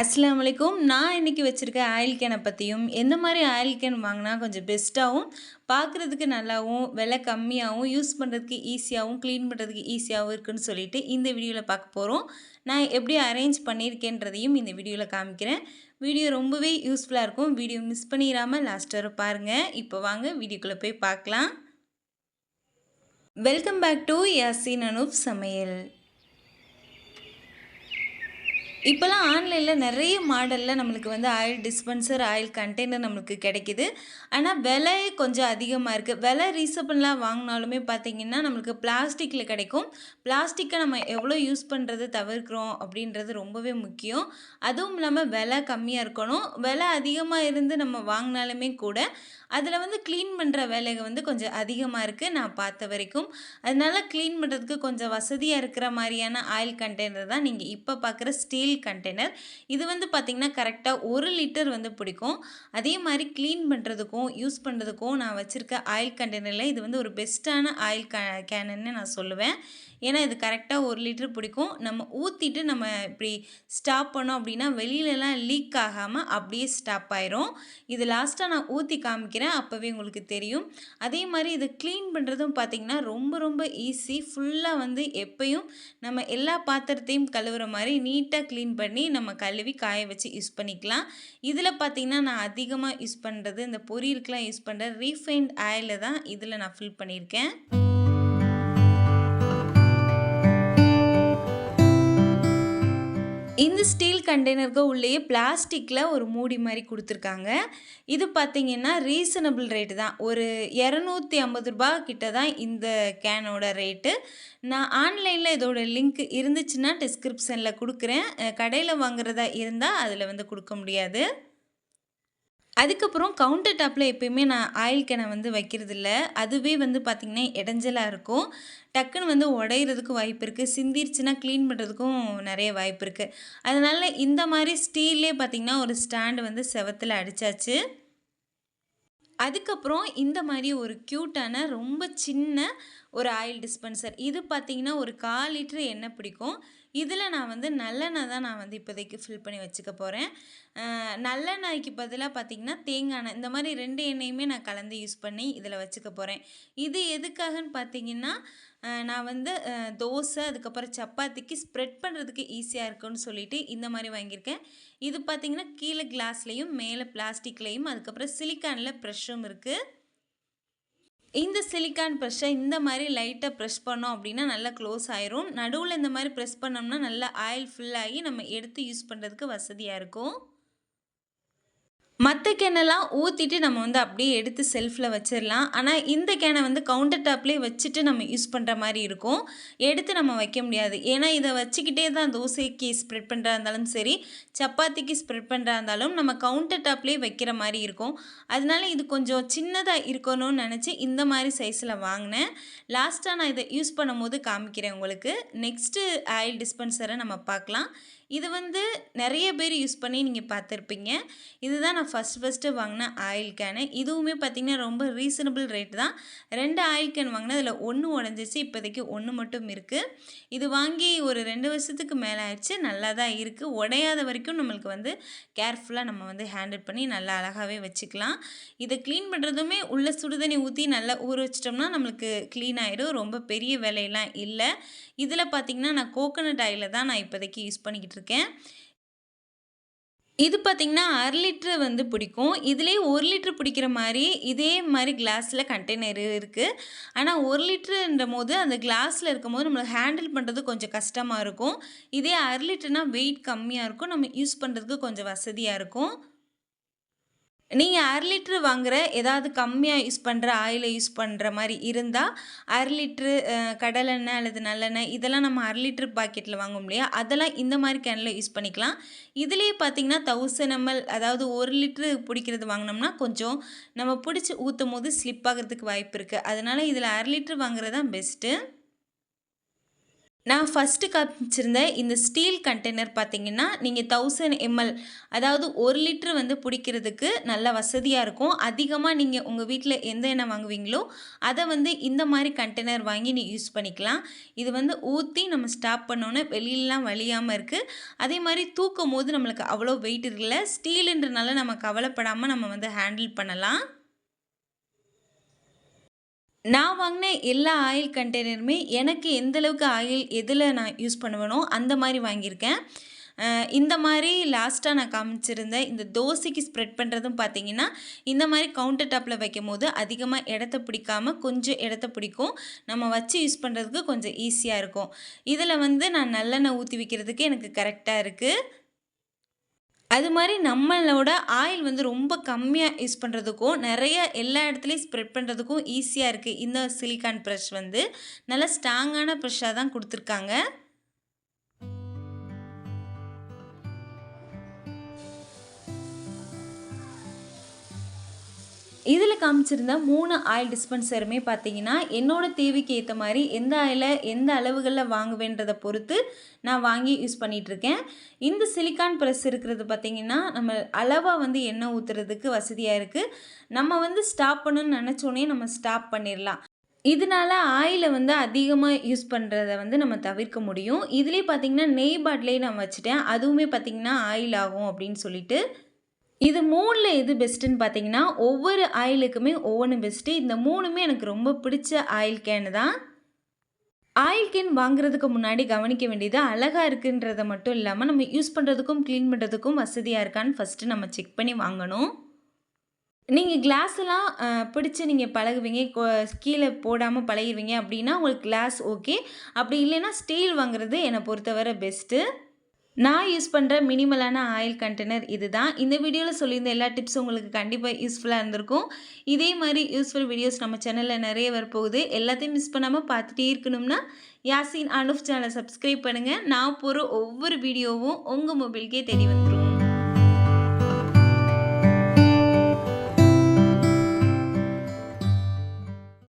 அஸ்லாம் வலைக்கும் நான் இன்றைக்கி வச்சுருக்க ஆயில் கேனை பற்றியும் எந்த மாதிரி ஆயில் கேன் வாங்கினா கொஞ்சம் பெஸ்ட்டாகவும் பார்க்குறதுக்கு நல்லாவும் விலை கம்மியாகவும் யூஸ் பண்ணுறதுக்கு ஈஸியாகவும் க்ளீன் பண்ணுறதுக்கு ஈஸியாகவும் இருக்குன்னு சொல்லிட்டு இந்த வீடியோவில் பார்க்க போகிறோம் நான் எப்படி அரேஞ்ச் பண்ணியிருக்கேன்றதையும் இந்த வீடியோவில் காமிக்கிறேன். வீடியோ ரொம்பவே யூஸ்ஃபுல்லாக இருக்கும். வீடியோ மிஸ் பண்ணிடாமல் லாஸ்ட் வரை பாருங்கள் இப்போ வாங்க வீடியோக்குள்ளே போய் பார்க்கலாம் welcome back to Yasin Anoop சமையல். இப்போலாம் ஆன்லைனில் நிறைய மாடலில் நம்மளுக்கு வந்து ஆயில் டிஸ்பென்சர் ஆயில் கண்டெய்னர் நம்மளுக்கு கிடைக்கிது. ஆனால் விலை கொஞ்சம் அதிகமாக இருக்குது விலை ரீசபிளாக வாங்கினாலுமே பார்த்திங்கன்னா நம்மளுக்கு பிளாஸ்டிக்கில் கிடைக்கும். பிளாஸ்டிக்கை நம்ம எவ்வளோ யூஸ் பண்ணுறது தவிர்க்கிறோம் அப்படின்றது ரொம்பவே முக்கியம். அதுவும் இல்லாமல் விலை கம்மியாக இருக்கணும். விலை அதிகமாக இருந்து நம்ம வாங்கினாலுமே கூட அதில் வந்து க்ளீன் பண்ணுற வேலைகள் வந்து கொஞ்சம் அதிகமாக இருக்குது நான் பார்த்த வரைக்கும். அதனால் க்ளீன் பண்ணுறதுக்கு கொஞ்சம் வசதியாக இருக்கிற மாதிரியான ஆயில் கண்டெய்னர் தான் நீங்கள் இப்போ பார்க்குற ஸ்டீல் கண்டெய்னர் இது வந்து பார்த்திங்கன்னா கரெக்டாக ஒரு லிட்டர் வந்து பிடிக்கும். அதே மாதிரி க்ளீன் பண்ணுறதுக்கும் யூஸ் பண்ணுறதுக்கும் நான் வச்சுருக்க ஆயில் கண்டெய்னரில் இது வந்து ஒரு பெஸ்ட்டான ஆயில் க கேனன்னு நான் சொல்லுவேன். ஏன்னா இது கரெக்டாக ஒரு லிட்டர் பிடிக்கும். நம்ம ஊற்றிட்டு நம்ம இப்படி ஸ்டாப் பண்ணோம் அப்படின்னா வெளியிலலாம் லீக் ஆகாமல் அப்படியே ஸ்டாப் ஆயிரும். இது லாஸ்ட்டாக நான் ஊற்றி காமிக்கிறேன். அப்போவே உங்களுக்கு தெரியும். அதே மாதிரி இதை க்ளீன் பண்ணுறதும் பார்த்திங்கன்னா ரொம்ப ரொம்ப ஈஸி ஃபுல்லாக வந்து எப்பயும் நம்ம எல்லா பாத்திரத்தையும் கழுவுற மாதிரி நீட்டாக க்ளீன் பண்ணி நம்ம கழுவி காய வச்சு யூஸ் பண்ணிக்கலாம். இதில் பார்த்திங்கன்னா நான் அதிகமாக யூஸ் பண்ணுறது இந்த பொரியலுக்கெலாம் யூஸ் பண்ணுற ரீஃபைண்ட் ஆயிலில் தான் இதில் நான் ஃபில் பண்ணியிருக்கேன். இந்த ஸ்டீல் கண்டெய்னருக்கு உள்ளேயே பிளாஸ்டிக்கில் ஒரு மூடி மாதிரி கொடுத்துருக்காங்க. இது பார்த்திங்கன்னா ரீசனபிள் ரேட்டு தான். ஒரு இரநூத்தி ஐம்பது ரூபா கிட்ட தான் இந்த கேனோட ரேட்டு நான் ஆன்லைனில் இதோட லிங்க் இருந்துச்சுன்னா டிஸ்கிரிப்ஷனில் கொடுக்குறேன். கடையில் வாங்குறதா இருந்தால் அதில் வந்து கொடுக்க முடியாது. அதுக்கப்புறம் கவுண்டர் டாப்பில் எப்பயுமே நான் ஆயில் கேனை வந்து வைக்கிறது இல்லை அதுவே வந்து பார்த்திங்கன்னா இடைஞ்சலாக இருக்கும். டக்குன்னு வந்து உடையிறதுக்கு வாய்ப்பு இருக்குது சிந்திருச்சுன்னா க்ளீன் பண்ணுறதுக்கும் நிறைய வாய்ப்பு இருக்குது அதனால் இந்த மாதிரி ஸ்டீல்லே பார்த்திங்கன்னா ஒரு ஸ்டாண்டு வந்து செவத்தில் அடித்தாச்சு அதுக்கப்புறம் இந்த மாதிரி ஒரு க்யூட்டான ரொம்ப சின்ன ஒரு ஆயில் டிஸ்பென்சர். இது பார்த்திங்கன்னா ஒரு கால் லிட்ரு எண்ணெய் பிடிக்கும். இதில் நான் வந்து நல்லெண்ணெய் தான் நான் வந்து இப்போதைக்கு ஃபில் பண்ணி வச்சுக்க போகிறேன் நல்லெண்ணெய்க்கு பதிலாக பார்த்திங்கன்னா தேங்காய் எண்ணெய். இந்த மாதிரி ரெண்டு எண்ணெயுமே நான் கலந்து யூஸ் பண்ணி இதில் வச்சுக்க போகிறேன் இது எதுக்காகன்னு பார்த்தீங்கன்னா நான் வந்து தோசை அதுக்கப்புறம் சப்பாத்திக்கு ஸ்ப்ரெட் பண்ணுறதுக்கு ஈஸியாக இருக்குன்னு சொல்லிட்டு இந்த மாதிரி வாங்கியிருக்கேன். இது பார்த்திங்கன்னா கீழே கிளாஸ்லேயும் மேலே பிளாஸ்டிக்லேயும் அதுக்கப்புறம் சிலிக்கானில் ப்ரெஷ்ஷும் இருக்குது இந்த சிலிக்கான் ப்ரெஷ்ஷை இந்த மாதிரி லைட்டாக ப்ரெஷ் பண்ணோம் அப்படின்னா நல்லா க்ளோஸ் ஆயிரும். நடுவில் இந்த மாதிரி ப்ரெஸ் பண்ணோம்னா நல்லா ஆயில் ஃபுல்லாகி நம்ம எடுத்து யூஸ் பண்ணுறதுக்கு வசதியாக இருக்கும். மற்ற கேனெல்லாம் ஊற்றிட்டு நம்ம வந்து அப்படியே எடுத்து செல்ஃபில் வச்சிடலாம் ஆனால் இந்த கேனை வந்து கவுண்டர் டாப்லேயே வச்சுட்டு நம்ம யூஸ் பண்ணுற மாதிரி இருக்கும். எடுத்து நம்ம வைக்க முடியாது. ஏன்னா இதை வச்சுக்கிட்டே தான் தோசைக்கு ஸ்ப்ரெட் பண்ணுறா இருந்தாலும் சரி சப்பாத்திக்கு ஸ்ப்ரெட் பண்ணுறா இருந்தாலும் நம்ம கவுண்டர் டாப்லேயே வைக்கிற மாதிரி இருக்கும். அதனால இது கொஞ்சம் சின்னதாக இருக்கணும்னு நினச்சி இந்த மாதிரி சைஸில் வாங்கினேன். லாஸ்ட்டாக நான் இதை யூஸ் பண்ணும்போது காமிக்கிறேன் உங்களுக்கு. நெக்ஸ்ட்டு ஆயில் டிஸ்பென்சரை நம்ம பார்க்கலாம். இது வந்து நிறைய பேர் யூஸ் பண்ணி நீங்கள் பார்த்துருப்பீங்க. இதுதான் நான் ஃபஸ்ட் ஃபஸ்ட்டு வாங்கின ஆயில் கேனு இதுவுமே பார்த்திங்கன்னா ரொம்ப ரீசனபிள் ரேட் தான். ரெண்டு ஆயில் கேன் வாங்கினேன் அதில் ஒன்று உடஞ்சிச்சு இப்போதைக்கு ஒன்று மட்டும் இருக்குது இது வாங்கி ஒரு ரெண்டு வருஷத்துக்கு மேலே ஆயிடுச்சு. நல்லா தான் இருக்குது உடையாத வரைக்கும் நம்மளுக்கு வந்து கேர்ஃபுல்லாக நம்ம வந்து ஹேண்டில் பண்ணி நல்லா அழகாகவே வச்சுக்கலாம். இதை க்ளீன் பண்ணுறதுமே உள்ள சுடுதண்ணி ஊற்றி நல்லா ஊற வச்சிட்டோம்னா நம்மளுக்கு க்ளீன் ஆகிடும் ரொம்ப பெரிய வேலையெல்லாம் இல்லை. இதில் பார்த்திங்கன்னா நான் கோகோனட் ஆயிலை தான் நான் இப்போதைக்கு யூஸ் பண்ணிக்கிட்டு போட்டிருக்கேன் இது பார்த்திங்கன்னா அரை லிட்ரு வந்து பிடிக்கும். இதுலேயே ஒரு லிட்ரு பிடிக்கிற மாதிரி இதே மாதிரி கிளாஸில் கண்டெய்னர் இருக்குது ஆனால் ஒரு லிட்ருன்ற போது அந்த கிளாஸில் இருக்கும் போது நம்மளுக்கு ஹேண்டில் பண்ணுறது கொஞ்சம் கஷ்டமாக இருக்கும். இதே அரை லிட்டர்னால் வெயிட் கம்மியாக இருக்கும். நம்ம யூஸ் பண்ணுறதுக்கு கொஞ்சம் வசதியாக இருக்கும். நீங்கள் அரை லிட்ரு வாங்குகிற ஏதாவது கம்மியாக யூஸ் பண்ணுற ஆயிலை யூஸ் பண்ணுற மாதிரி இருந்தால் அரை லிட்ரு கடலெண்ணெய் அல்லது நல்லெண்ணெய் இதெல்லாம் நம்ம அரை லிட்ரு பாக்கெட்டில் வாங்கும் இல்லையா? அதெல்லாம் இந்த மாதிரி கேனில் யூஸ் பண்ணிக்கலாம். இதுலேயே பார்த்தீங்கன்னா தௌசண்ட் எம்எல் அதாவது ஒரு லிட்ரு பிடிக்கிறது வாங்கினோம்னா கொஞ்சம் நம்ம பிடிச்சி ஊற்றும் போது ஸ்லிப் ஆகிறதுக்கு வாய்ப்பு இருக்குது அதனால் இதில் அரை லிட்ரு வாங்குறது தான் பெஸ்ட்டு நான் ஃபஸ்ட்டு காமிச்சிருந்த இந்த ஸ்டீல் கண்டெய்னர் பார்த்தீங்கன்னா, நீங்கள் தௌசண்ட் எம்எல் அதாவது ஒரு லிட்ரு வந்து பிடிக்கிறதுக்கு நல்ல வசதியாக இருக்கும். அதிகமாக நீங்கள் உங்கள் வீட்டில் எந்த எண்ணெய் வாங்குவீங்களோ, அதை வந்து இந்த மாதிரி கண்டெய்னர் வாங்கி நீ யூஸ் பண்ணிக்கலாம். இது வந்து ஊற்றி நம்ம ஸ்டாப் பண்ணோன்னே வெளியிலலாம் வழியாமல் இருக்குது அதே மாதிரி தூக்கும் போது நம்மளுக்கு அவ்வளோ வெயிட் இல்லை ஸ்டீலுன்றனால நம்ம கவலைப்படாமல் நம்ம வந்து ஹேண்டில் பண்ணலாம். நான் வாங்கின எல்லா ஆயில் கண்டெய்னருமே எனக்கு எந்தளவுக்கு ஆயில் எதில் நான் யூஸ் பண்ணுவேனோ, அந்த மாதிரி வாங்கியிருக்கேன். இந்த மாதிரி லாஸ்ட்டாக நான் காமிச்சிருந்தேன் இந்த தோசைக்கு ஸ்ப்ரெட் பண்ணுறதும் பார்த்தீங்கன்னா, இந்த மாதிரி கவுண்டர் டாப்ல வைக்கும்போது அதிகமாக இடத்த பிடிக்காம கொஞ்சம் இடத்த பிடிக்கும். நம்ம வச்சு யூஸ் பண்ணுறதுக்கு கொஞ்சம் ஈஸியாக இருக்கும். இதில் வந்து நான் நல்லெண்ணெய் ஊற்றி வைக்கிறதுக்கு எனக்கு கரெக்டாக இருக்குது அது மாதிரி நம்மளோட ஆயில் வந்து ரொம்ப கம்மியாக யூஸ் பண்ணுறதுக்கும், நிறைய எல்லா இடத்துலையும் ஸ்ப்ரெட் பண்ணுறதுக்கும் ஈஸியாக இருக்குது இந்த சிலிக்கான் ப்ரெஷ் வந்து. நல்ல ஸ்ட்ராங்கான ப்ரெஷ்ஷாக தான் கொடுத்துருக்காங்க. இதில் காமிச்சிருந்த மூணு ஆயில் டிஸ்பென்சருமே பார்த்தீங்கன்னா, என்னோட தேவைக்கு ஏற்ற மாதிரி எந்த ஆயிலை எந்த அளவுகளில் வாங்குவேன்றதை பொறுத்து நான் வாங்கி யூஸ் பண்ணிகிட்ருக்கேன் இந்த சிலிக்கான் ப்ரெஸ் இருக்கிறது பார்த்தீங்கன்னா, நம்ம அளவாக வந்து எண்ணெய் ஊற்றுறதுக்கு வசதியாக இருக்குது நம்ம வந்து ஸ்டாப் பண்ணணும்னு நினச்சோன்னே நம்ம ஸ்டாப் பண்ணிடலாம் இதனால ஆயிலை வந்து அதிகமாக யூஸ் பண்ணுறத வந்து நம்ம தவிர்க்க முடியும். இதுலேயே பார்த்தீங்கன்னா, நெய் பாட்டிலே நான் வச்சுட்டேன். அதுவுமே பார்த்திங்கன்னா ஆயில் ஆகும் அப்படின்னு சொல்லிட்டு. இது மூணில் எது பெஸ்ட்டுன்னு பார்த்தீங்கன்னா, ஒவ்வொரு ஆயிலுக்குமே ஒவ்வொன்னு பெஸ்ட்டு. இந்த மூணுமே எனக்கு ரொம்ப பிடிச்ச ஆயில் கேனு தான். ஆயில் கேன் வாங்குறதுக்கு முன்னாடி கவனிக்க வேண்டியது அழகாக இருக்குன்றத மட்டும் இல்லாமல் நம்ம யூஸ் பண்ணுறதுக்கும், க்ளீன் பண்ணுறதுக்கும் வசதியாக இருக்கான்னு ஃபஸ்ட்டு நம்ம செக் பண்ணி வாங்கணும். நீங்கள் கிளாஸ்லாம் பிடிச்சி நீங்கள் பழகுவீங்க, கீழே போடாமல் பழகிடுவீங்க பழகிருவீங்க அப்படின்னா, உங்களுக்கு கிளாஸ் ஓகே. அப்படி இல்லைன்னா ஸ்டீல் வாங்குறது என்னை பொறுத்தவரை பெஸ்ட்டு. நான் யூஸ் பண்ணுற மினிமலான ஆயில் கண்டெய்னர் இதுதான். இந்த வீடியோவில் சொல்லியிருந்த எல்லா டிப்ஸும் உங்களுக்கு கண்டிப்பாக யூஸ்ஃபுல்லாக இருந்திருக்கும். இதே மாதிரி யூஸ்ஃபுல் வீடியோஸ் நம்ம சேனலில் நிறைய வரப்போகுது. எல்லாத்தையும் மிஸ் பண்ணாமல் பார்த்துட்டே இருக்கணும்னா, யாசின் அனுஃப் சேனலை சப்ஸ்கிரைப் பண்ணுங்கள் நான் போகிற ஒவ்வொரு வீடியோவும் உங்கள் மொபைலுக்கே தெரிய வந்துரும்.